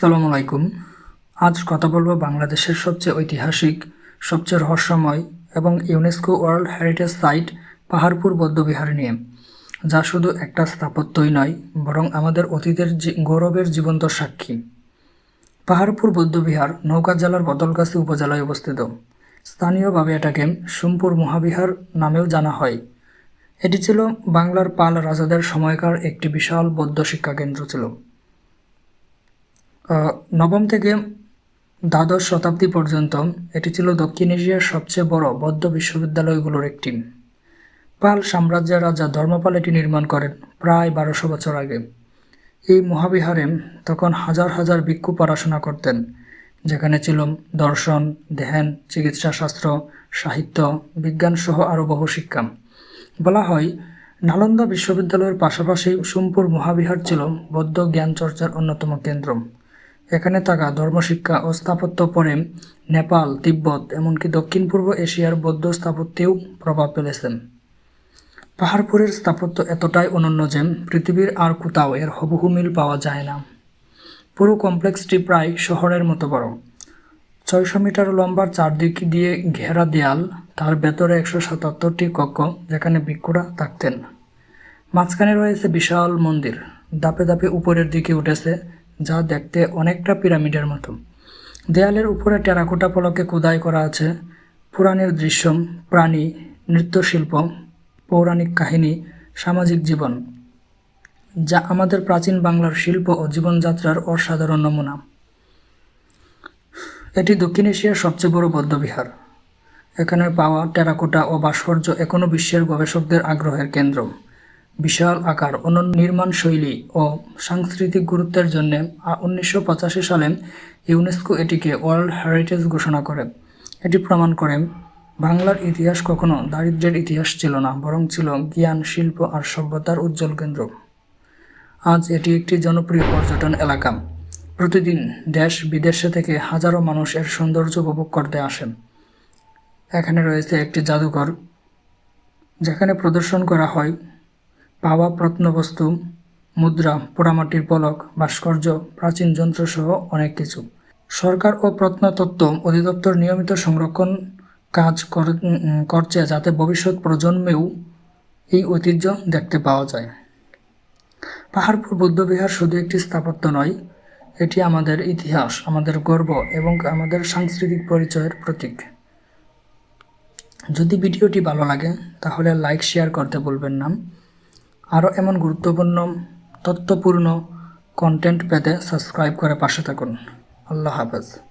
আসসালামু আলাইকুম। আজ কথা বলব বাংলাদেশের সবচেয়ে ঐতিহাসিক, সবচেয়ে রহস্যময় এবং UNESCO World Heritage site Paharpur বৌদ্ধবিহার নিয়ে, যা শুধু একটা স্থাপত্যই নয়, বরং আমাদের অতীতের গৌরবের জীবন্ত সাক্ষী। পাহাড়পুর বৌদ্ধবিহার নৌকা জেলার বদলগাছি উপজেলায় অবস্থিত। স্থানীয়ভাবে এটাকে সোমপুর মহাবিহার নামেও জানা হয়। এটি ছিল বাংলার পাল রাজাদের সময়কার একটি বিশাল বৌদ্ধ শিক্ষা কেন্দ্র ছিল। নবম থেকে দ্বাদশ শতাব্দী পর্যন্ত এটি ছিল দক্ষিণ এশিয়ার সবচেয়ে বড় বৌদ্ধ বিশ্ববিদ্যালয়গুলোর একটি পাল সাম্রাজ্যের রাজা ধর্মপাল এটি নির্মাণ করেন প্রায় বারোশো বছর আগে। এই মহাবিহারে তখন হাজার হাজার ভিক্ষু পড়াশোনা করতেন, যেখানে ছিল দর্শন, ধ্যান, চিকিৎসাশাস্ত্র, সাহিত্য বিজ্ঞান সহ আরও বহু শিক্ষা। বলা হয়, নালন্দা বিশ্ববিদ্যালয়ের পাশাপাশি সোমপুর মহাবিহার ছিল বৌদ্ধ জ্ঞান চর্চার অন্যতম কেন্দ্র। এখানে থাকা ধর্মশিক্ষা ও স্থাপত্য পরে নেপাল, তিব্বত, এমনকি দক্ষিণ পূর্ব এশিয়ার বৌদ্ধ স্থাপত্যেও প্রভাব ফেলেছেন। পাহাড়পুরের স্থাপত্য এতটাই অনন্য যে পৃথিবীর আর কোথাও এর হুবহু মিল পাওয়া যায় না। পুরো কমপ্লেক্সটি প্রায় শহরের মতো বড়। ছয়শো মিটার লম্বার চারদিক দিয়ে ঘেরা দেয়াল, তার ভেতরে একশো সাতাত্তরটি কক্ষ যেখানে ভিক্ষুরা থাকতেন। মাঝখানে রয়েছে বিশাল মন্দির। দাপে দাপে উপরের দিকে উঠেছে যা দেখতে অনেকটা পিরামিডের মতো। দেয়ালের উপরে টেরাকোটা পলকে খোদাই করা আছে। পুরাণের দৃশ্য প্রাণী, নৃত্যশিল্প, পৌরাণিক কাহিনী, সামাজিক জীবন, যা আমাদের প্রাচীন বাংলার শিল্প ও জীবনযাত্রার অসাধারণ নমুনা। এটি দক্ষিণ এশিয়ার সবচেয়ে বড় বৌদ্ধবিহার। এখানে পাওয়া টেরাকোটা ও ভাস্কর্য এখনও বিশ্বের গবেষকদের আগ্রহের কেন্দ্র। বিশাল আকার অনন্য নির্মাণ শৈলী ও সাংস্কৃতিক গুরুত্বের জন্য উনিশশো পঁচাশি সালে ইউনেস্কো এটিকে ওয়ার্ল্ড হেরিটেজ ঘোষণা করে। এটি প্রমাণ করে বাংলার ইতিহাস কখনো দারিদ্র্যের ইতিহাস ছিল না, বরং ছিল জ্ঞান, শিল্প আর সভ্যতার উজ্জ্বল কেন্দ্র। আজ এটি একটি জনপ্রিয় পর্যটন এলাকা। প্রতিদিন দেশ বিদেশে থেকে হাজারো মানুষ এর সৌন্দর্য উপভোগ করতে আসেন এখানে রয়েছে একটি জাদুঘর, যেখানে প্রদর্শন করা হয় পাওয়া প্রত্নবস্তু মুদ্রা, পোড়ামাটির পলক, ভাস্কর্য, প্রাচীন যন্ত্রসহ অনেক কিছু। সরকার ও প্রত্নতত্ত্ব অধিদপ্তর নিয়মিত সংরক্ষণ কাজ করছে যাতে ভবিষ্যৎ প্রজন্মেও এই ঐতিহ্য দেখতে পাওয়া যায়। পাহাড়পুর বৌদ্ধবিহার শুধু একটি স্থাপত্য নয়, এটি আমাদের ইতিহাস, আমাদের গর্ব এবং আমাদের সাংস্কৃতিক পরিচয়ের প্রতীক। যদি ভিডিওটি ভালো লাগে, তাহলে লাইক, শেয়ার করতে বলবেন না। আরও এমন গুরুত্বপূর্ণ তথ্যপূর্ণ কন্টেন্ট পেতে সাবস্ক্রাইব করে পাশে থাকুন। আল্লাহ হাফেজ।